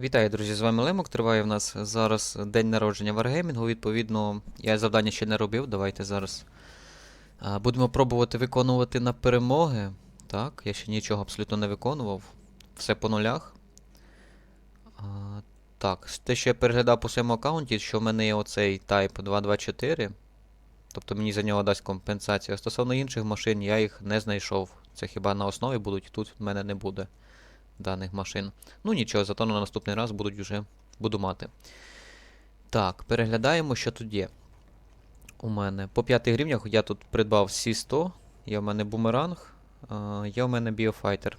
Вітаю, друзі! З вами Лемок. Триває в нас зараз день народження Wargaming. Відповідно, я завдання ще не робив. Давайте зараз будемо пробувати виконувати на перемоги. Так, я ще нічого абсолютно не виконував. Все по нулях. Так, те, що я переглядав по своєму аккаунті, що в мене є оцей Type 224. Тобто мені за нього дасть компенсацію. А Стосовно інших машин, я їх не знайшов. Це хіба на основі будуть, тут в мене не буде даних машин. Ну нічого, зато на наступний раз будуть вже буду мати. Так, переглядаємо, що тут є. У мене по 5 гривнях я тут придбав C100, є в мене бумеранг, є в мене біофайтер.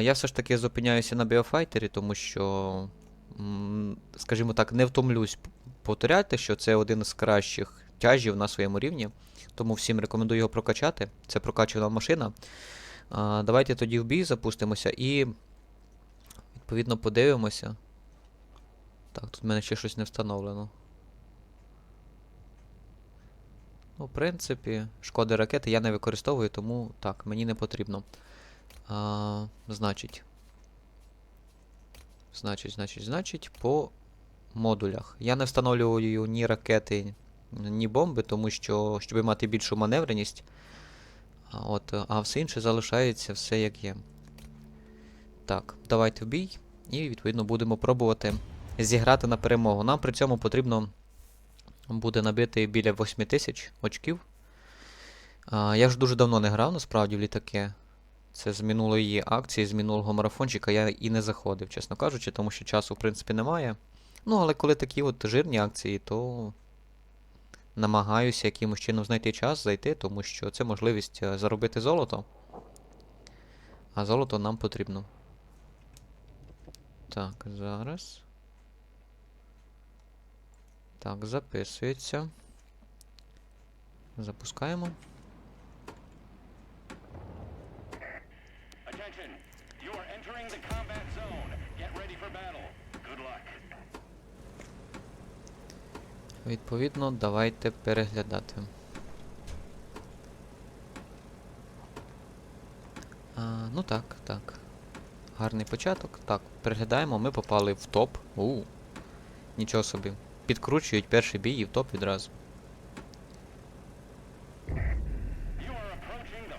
Я все ж таки зупиняюся на біофайтері, тому що, скажімо так, не втомлюсь повторяти, що це один з кращих тяжів на своєму рівні. Тому всім рекомендую його прокачати. Це прокачувана машина. Давайте тоді в бій запустимося і відповідно подивимося. Так, тут в мене ще щось не встановлено. Ну, в принципі, шкоди ракети я не використовую, тому так, мені не потрібно. А, значить. Значить, значить, значить, по модулях. Я не встановлюю ні ракети, ні бомби, тому що, щоб мати більшу маневреність. От, а все інше залишається все як є. Так, давайте в бій. І відповідно будемо пробувати зіграти на перемогу. Нам при цьому потрібно буде набити біля 8000 очків. А, я ж дуже давно не грав, насправді, в літаки. Це з минулої акції, з минулого марафончика я і не заходив, чесно кажучи, тому що часу, в принципі, немає. Ну, але коли такі от жирні акції, то намагаюся якимось чином знайти час, зайти, тому що це можливість е, заробити золото. А золото нам потрібно. Так, зараз. Так, записується. Запускаємо. Відповідно, давайте переглядати. А, ну так, так. Гарний початок. Так, переглядаємо, ми попали в топ. У. Нічого собі. Підкручують перший бій і в топ відразу.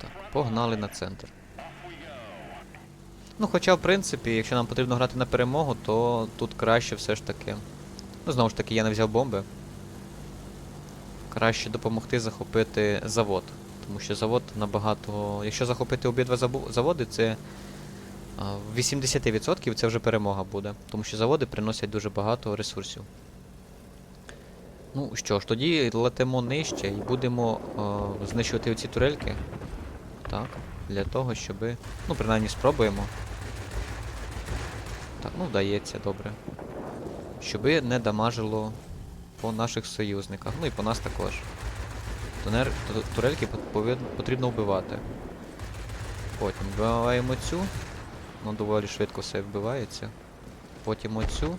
Так, погнали на центр. Ну, хоча, в принципі, якщо нам потрібно грати на перемогу, то тут краще все ж таки. Ну, знову ж таки, я не взяв бомби. Краще допомогти захопити завод. Тому що завод набагато. Якщо захопити обидва заводи, це 80% це вже перемога буде. Тому що заводи приносять дуже багато ресурсів. Ну що ж, тоді летимо нижче і будемо а, знищувати ці турельки. Так, для того, щоб. Ну, принаймні спробуємо. Так, ну вдається, добре. Щоби не дамажило по наших союзниках. Ну і по нас також. Тунер... Турельки потрібно вбивати. Потім вбиваємо цю. Ну, доволі швидко все вбивається. Потім оцю.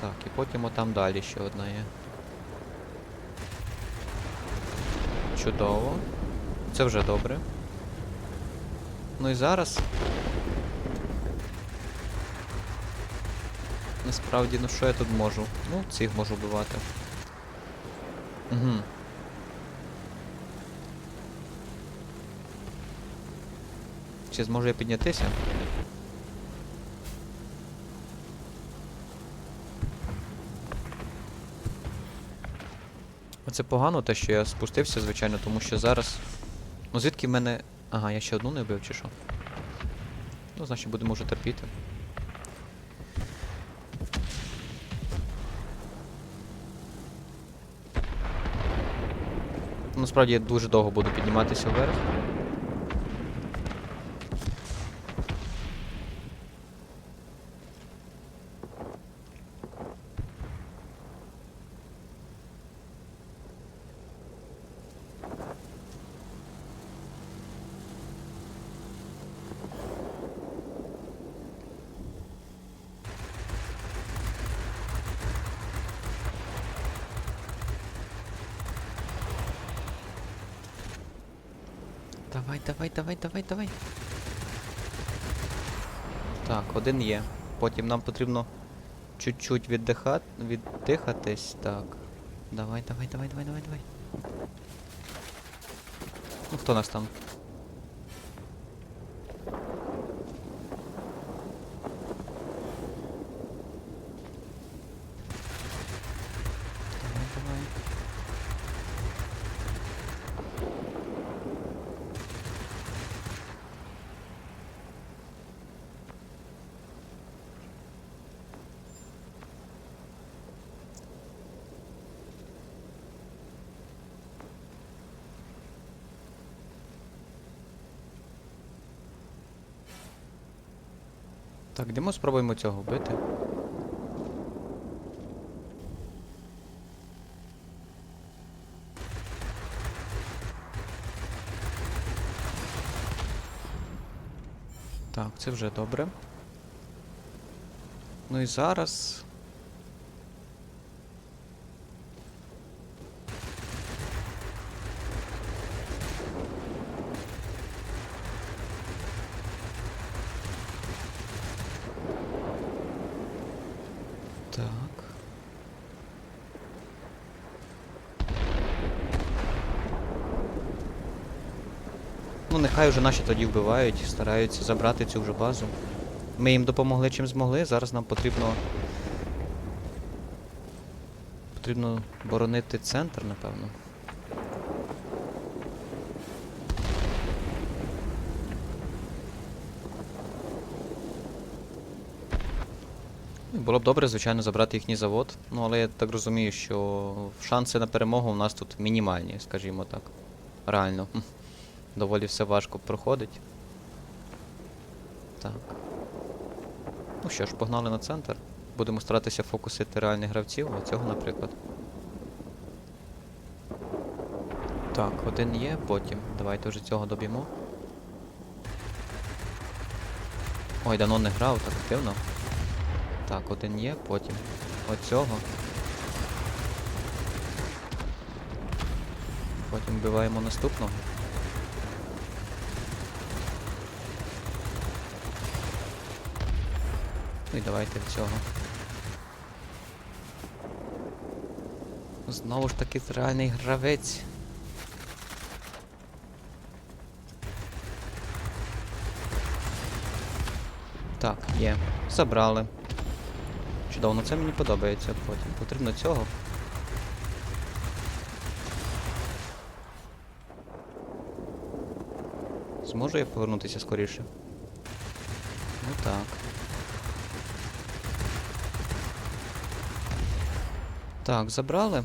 Так, і потім отам далі ще одна є. Чудово. Це вже добре. Ну і зараз. Насправді, ну що я тут можу? Ну, цих можу вбивати. Угу. Чи зможу я піднятися? Оце погано, те, що я спустився, звичайно, тому що зараз. Ну звідки в мене. Ага, я ще одну не вбив, чи що? Ну, значить будемо вже терпіти. Насправді я дуже довго буду підніматися вверх. Давай, давай, давай, давай, давай. Так, один є. Потім нам потрібно чуть-чуть віддиха... віддихатись. Так. Давай, давай, давай, давай, давай, давай. Ну, хто нас там? Давай, давай. Так, йдемо спробуємо цього вбити. Так, це вже добре. Ну і зараз. Так. Ну, нехай вже наші тоді вбивають, стараються забрати цю вже базу. Ми їм допомогли чим змогли, зараз нам потрібно. Потрібно боронити центр, напевно. Ну, Було б добре, звичайно, забрати їхній завод. Ну, але я так розумію, що шанси на перемогу у нас тут мінімальні, скажімо так. Реально. Доволі все важко проходить. Так. Ну що ж, погнали на центр. Будемо старатися фокусити реальних гравців, оцього, наприклад. Так, один є, потім. Давайте вже цього доб'ємо. Ой, давно не грав, так активно. Так, один є, потім. Оцього. Потім вбиваємо наступного. Ну і давайте в цього. Знову ж таки реальний гравець. Так, є. Забрали. Чудово, ну це мені подобається потім. Потрібно цього. Зможу я повернутися скоріше? Ну так. Так, забрали.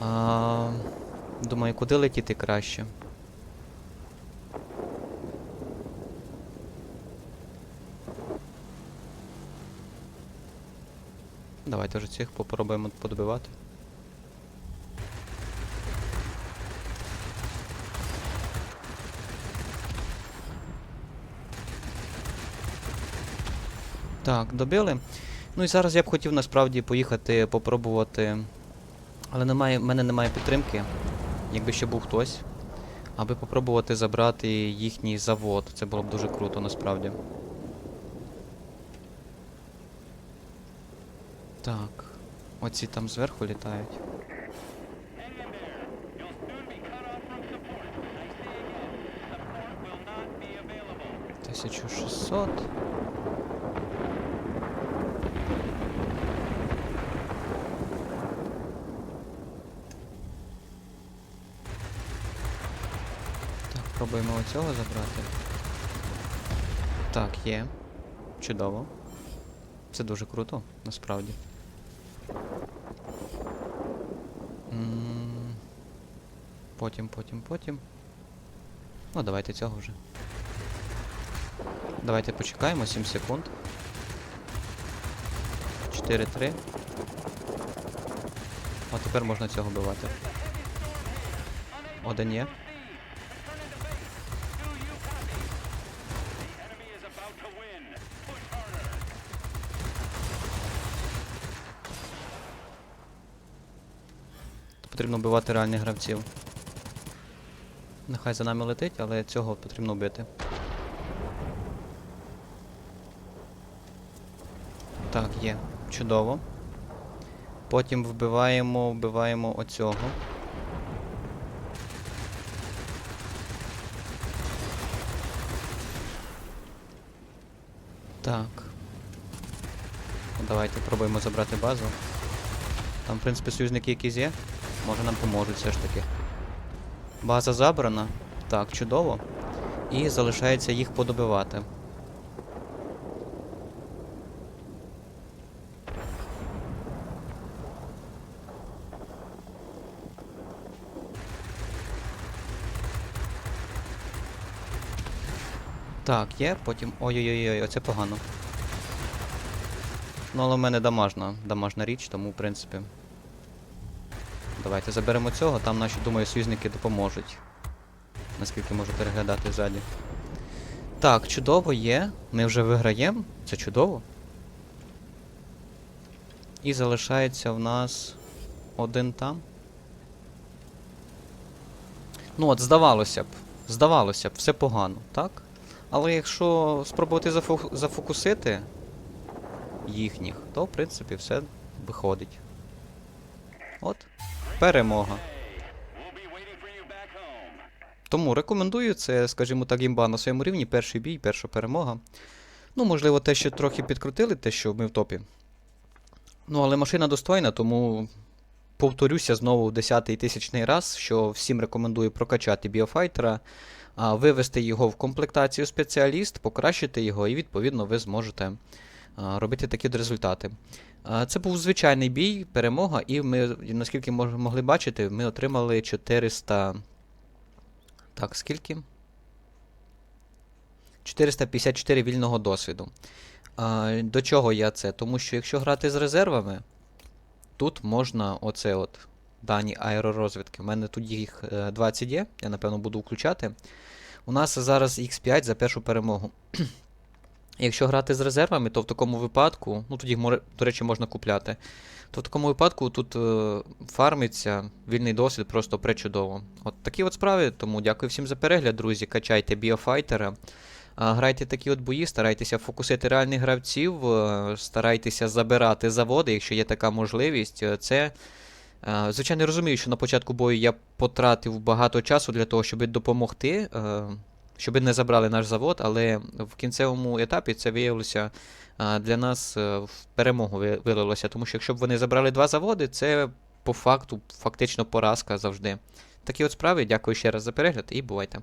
А, думаю, куди летіти краще? Давайте вже цих попробуємо подобивати. Так, добили. Ну і зараз я б хотів насправді поїхати попробувати. Але немає, в мене немає підтримки. Якби ще був хтось. Аби попробувати забрати їхній завод. Це було б дуже круто насправді. Так. Оці там зверху літають. Hang in пробуємо оцього забрати. Так, є. Чудово. Це дуже круто, насправді. Потім, потім, потім. Ну, давайте цього вже. Давайте почекаємо 7 секунд. 4-3. О, тепер можна цього вбивати. Один є. Потрібно вбивати реальних гравців. Нехай за нами летить, але цього потрібно вбити. Так, є. Чудово. Потім вбиваємо, вбиваємо оцього. Так. Давайте пробуємо забрати базу. Там, в принципі, союзники якісь є. Може нам поможуть все ж таки. База забрана. Так, чудово. І залишається їх подобивати. Так, є, потім. Ой-ой-ой, оце погано. Ну, але в мене дамажна, дамажна річ, тому, в принципі. Давайте заберемо цього, там наші, думаю, союзники допоможуть. Наскільки можу переглядати ззаді. Так, чудово є. Ми вже виграємо. Це чудово. І залишається в нас один там. Ну от, здавалося б. Здавалося б, все погано, так? Але якщо спробувати зафу- зафокусити їхніх, то в принципі все виходить. От. Перемога. Тому рекомендую це, скажімо так, імба на своєму рівні. Перший бій, перша перемога. Ну, можливо, те, що трохи підкрутили, те, що ми в топі. Ну, але машина достойна, тому повторюся знову десятий тисячний раз, що всім рекомендую прокачати біофайтера, вивести його в комплектацію спеціаліст, покращити його, і відповідно ви зможете робити такі результати. Це був звичайний бій, перемога, і ми, наскільки могли бачити, ми отримали 400. Так, скільки? 454 вільного досвіду. До чого я це? Тому що якщо грати з резервами, тут можна оце от дані аеророзвідки. У мене тут їх е, 20 є, я напевно буду включати. У нас зараз X5 за першу перемогу. Якщо грати з резервами, то в такому випадку, ну їх, до речі, можна купляти. То в такому випадку тут е, фармиться вільний досвід просто пречудово. От такі от справи, тому дякую всім за перегляд, друзі. Качайте біофайтера. А, Грайте такі от бої, старайтеся фокусити реальних гравців, е, старайтеся забирати заводи, якщо є така можливість. Е, Це, е, звичайно, розумію, що на початку бою я потратив багато часу для того, щоб допомогти, е, щоб не забрали наш завод, але в кінцевому етапі це виявилося е, для нас е, в перемогу вилилося. Тому що якщо б вони забрали два заводи, це по факту фактично поразка завжди. Такі от справи. Дякую ще раз за перегляд і бувайте.